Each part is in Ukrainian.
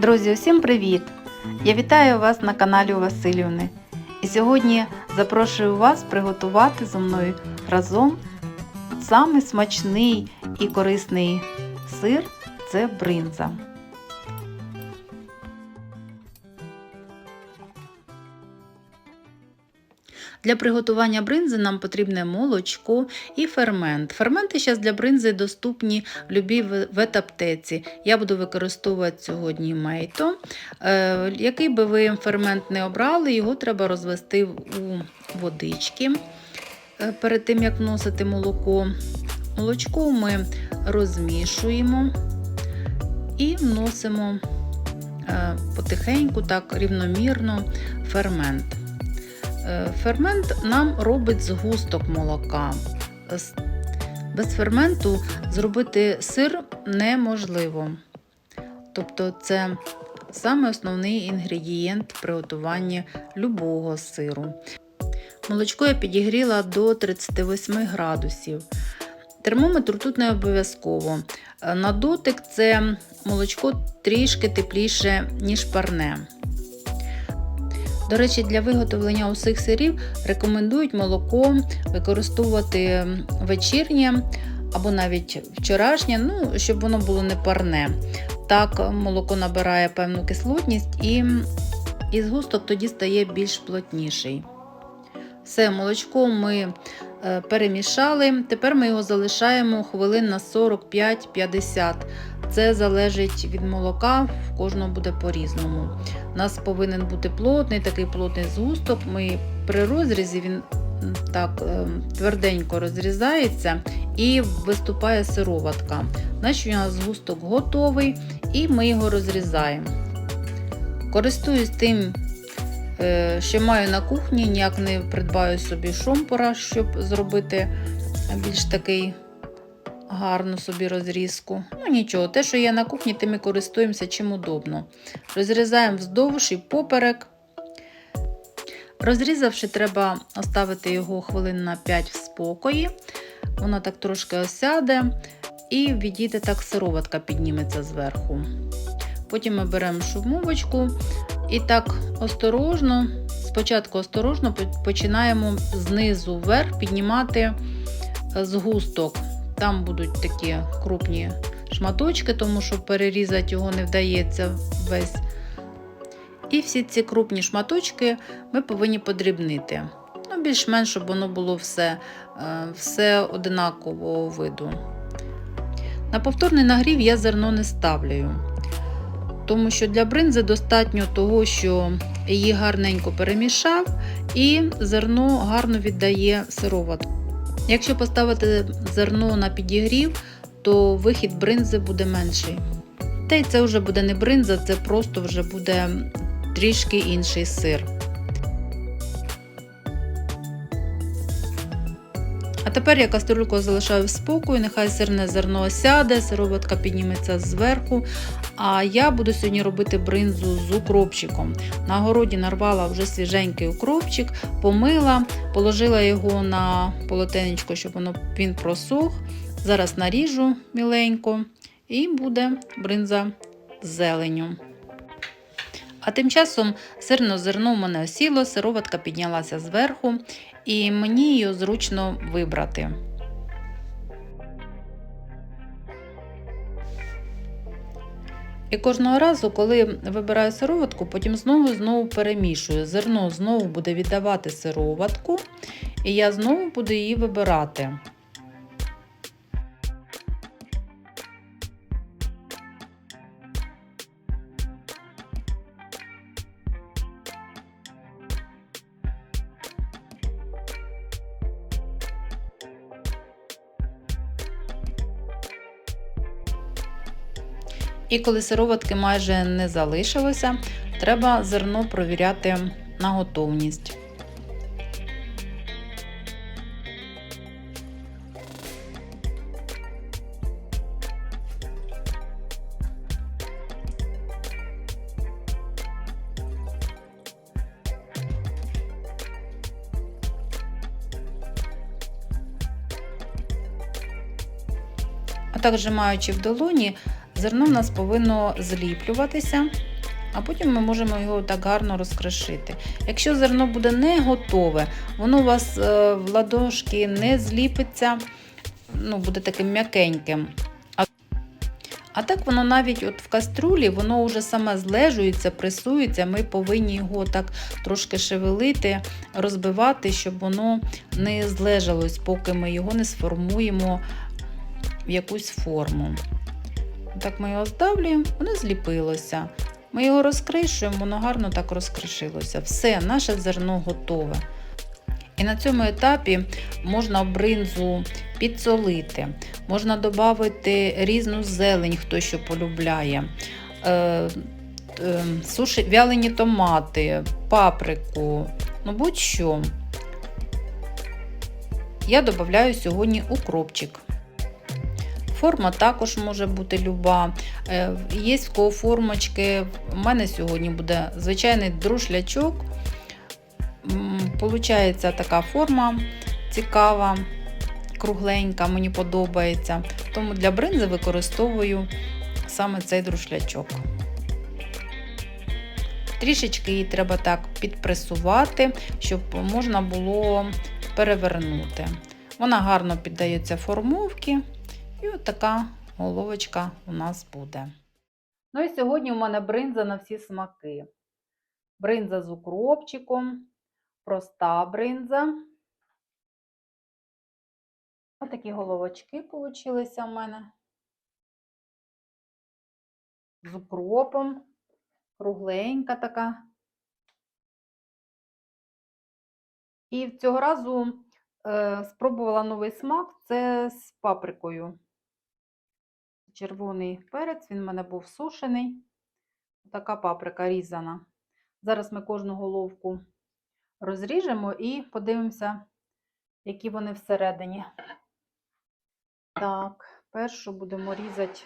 Друзі, усім привіт! Я вітаю вас на каналі Васильівни. І сьогодні запрошую вас приготувати зі мною разом самий смачний і корисний сир це бринза. Для приготування бринзи нам потрібне молочко і фермент. Ферменти зараз для бринзи доступні в любій ветаптеці. Я буду використовувати сьогодні мейто. Е, який би ви фермент не обрали, його треба розвести у водички е, перед тим, як вносити молоко. Молочко ми розмішуємо і вносимо е, потихеньку, так рівномірно фермент. Фермент нам робить згусток молока. Без ферменту зробити сир неможливо. Тобто, це саме основний інгредієнт приготування любого сиру. Молочко я підігріла до 38 градусів. Термометр тут не обов'язково. На дотик це молочко трішки тепліше, ніж парне. До речі, для виготовлення усіх сирів рекомендують молоко використовувати вечірнє або навіть вчорашнє, ну, щоб воно було не парне. Так, молоко набирає певну кислотність і, і згусток тоді стає більш плотніший. Все, молочко ми е, перемішали. Тепер ми його залишаємо хвилин на 45-50. Це залежить від молока, в кожного буде по-різному. У нас повинен бути плотний, такий плотний згусток. Ми при розрізі він так е, тверденько розрізається і виступає сироватка. Значить, у нас згусток готовий і ми його розрізаємо. Користуюсь тим, е, що маю на кухні, ніяк не придбаю собі шомпора, щоб зробити більш такий гарну собі розрізку. Ну нічого, те, що є на кухні, тим і користуємося чим удобно. Розрізаємо вздовж і поперек. Розрізавши, треба оставити його хвилин на 5 в спокої. Воно так трошки осяде і відійде так сироватка підніметься зверху. Потім ми беремо шумовочку і так осторожно, спочатку осторожно починаємо знизу вверх піднімати згусток. Там будуть такі крупні шматочки, тому що перерізати його не вдається весь. І всі ці крупні шматочки ми повинні подрібнити. Ну, Більш-менш, щоб воно було все, все одинакового виду. На повторний нагрів я зерно не ставлю, тому що для бринзи достатньо того, що її гарненько перемішав, і зерно гарно віддає сироватку. Якщо поставити зерно на підігрів, то вихід бринзи буде менший. Та й це вже буде не бринза, це просто вже буде трішки інший сир. А тепер я кастрюльку залишаю в спокою, нехай сирне зерно осяде, сироватка підніметься зверху. А я буду сьогодні робити бринзу з укропчиком. На городі нарвала вже свіженький укропчик, помила, положила його на полотенечко, щоб воно, він просох. Зараз наріжу міленько і буде бринза з зеленю. А тим часом сирне зерно в мене осіло, сироватка піднялася зверху, і мені її зручно вибрати. І кожного разу, коли вибираю сироватку, потім знову знову перемішую. Зерно знову буде віддавати сироватку, і я знову буду її вибирати. І коли сироватки майже не залишилося, треба зерно провіряти на готовність. А також маючи в долоні, Зерно в нас повинно зліплюватися а потім ми можемо його так гарно розкрошити. Якщо зерно буде не готове, воно у вас е, в ладошки не зліпиться, ну, буде таким м'якеньким. А так воно навіть от в каструлі, воно вже саме злежується, пресується. Ми повинні його так трошки шевелити, розбивати, щоб воно не злежалось, поки ми його не сформуємо в якусь форму. Так ми його здавлюємо, воно зліпилося. Ми його розкришуємо, воно гарно так розкришилося. Все, наше зерно готове. І на цьому етапі можна бринзу підсолити, можна додати різну зелень, хто що полюбляє. Е, е, суші, вялені томати, паприку, ну будь-що. Я додаю сьогодні укропчик. Форма також може бути люба. Е, Є в кого формочки. У мене сьогодні буде звичайний друшлячок. Получається така форма цікава, кругленька, мені подобається. Тому для бринзи використовую саме цей друшлячок. Трішечки її треба так підпресувати, щоб можна було перевернути. Вона гарно піддається формовки. І от така головочка у нас буде. Ну і сьогодні у мене бринза на всі смаки. Бринза з укропчиком, проста бринза. Ось такі головочки получилися у мене. З укропом, кругленька така. І цього разу е, спробувала новий смак це з паприкою. Червоний перець, він в мене був сушений. Така паприка різана. Зараз ми кожну головку розріжемо і подивимося, які вони всередині. Так, першу будемо різати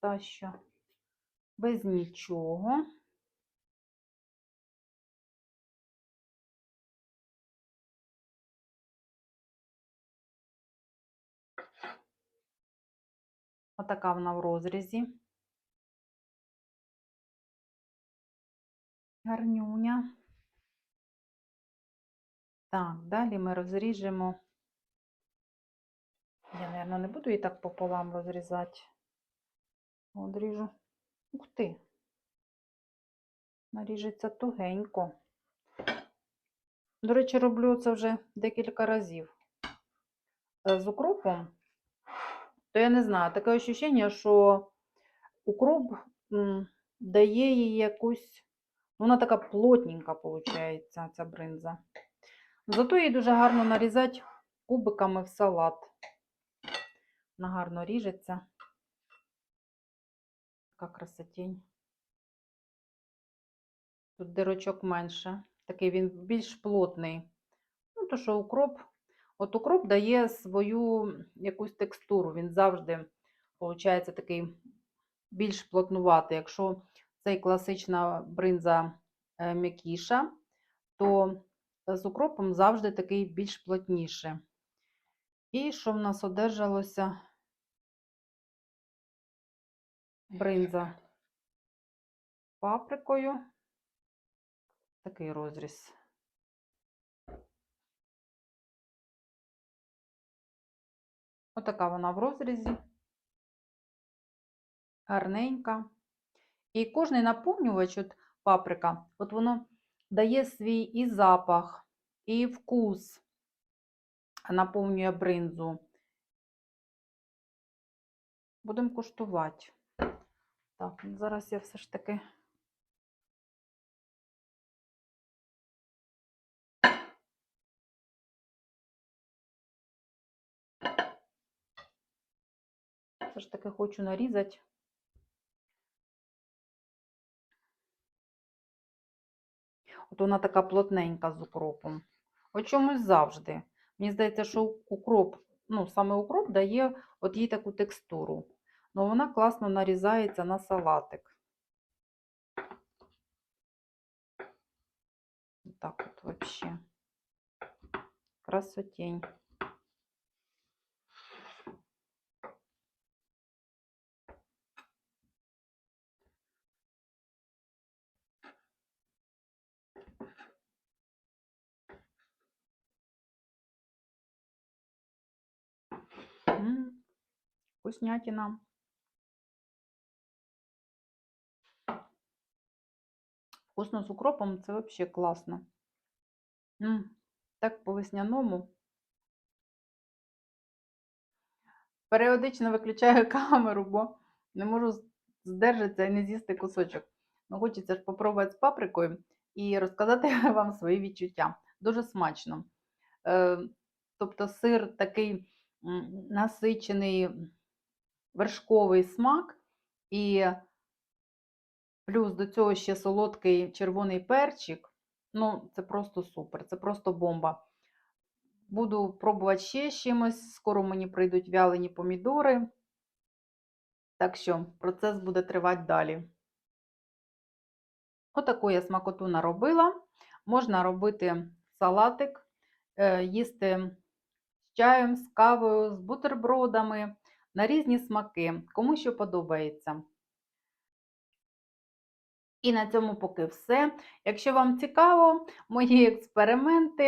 та що без нічого. Отака вона в розрізі. Гарнюня. Так, далі ми розріжемо. Я, мабуть, не буду її так пополам розрізати. Одріжу. Ух ти. Наріжеться тугенько. До речі, роблю це вже декілька разів. Е, З укропом то я не знаю, таке ощущення, що укроп дає їй якусь, ну, вона така плотненька, виходить, ця бринза. Зато її дуже гарно нарізати кубиками в салат. Вона гарно ріжеться. Така красотень. Тут дирочок менше. Такий він більш плотний. Ну, то що укроп От укроп дає свою якусь текстуру, він завжди, виходить, такий більш плотнуватий. Якщо цей класична бринза е, м'якіша, то з укропом завжди такий більш плотніше. І що в нас одержалося бринза паприкою, такий розріз. Отака вона в розрізі, гарненька. І кожний наповнювач, от паприка, от воно дає свій і запах, і вкус, наповнює бринзу. Будемо куштувати. Так, ну, зараз я все ж таки. Все ж таки хочу нарізати. От вона така плотненька з укропом. От чомусь завжди. Мені здається, що укроп, ну, саме укроп дає от їй таку текстуру. Ну, вона класно нарізається на салатик. Так от вообще. Красотень. Вкуснятина. Вкусно з укропом це взагалі класно. М, Так по-весняному. Періодично виключаю камеру, бо не можу здержатися і не з'їсти кусочок. Ну, хочеться ж попробувати з паприкою і розказати вам свої відчуття. Дуже смачно. Е, тобто сир такий насичений вершковий смак, і плюс до цього ще солодкий червоний перчик. Ну, це просто супер, це просто бомба. Буду пробувати ще чимось. Скоро мені прийдуть вялені помідори. Так що процес буде тривати далі. Отаку я смакоту наробила. Можна робити салатик, е, їсти з чаєм, з кавою, з бутербродами на різні смаки, кому що подобається. І на цьому поки все. Якщо вам цікаво мої експерименти,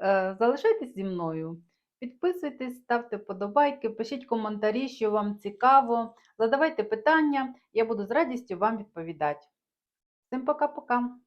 е, залишайтесь зі мною. Підписуйтесь, ставте вподобайки, пишіть коментарі, що вам цікаво, задавайте питання, я буду з радістю вам відповідати. Всім пока-пока!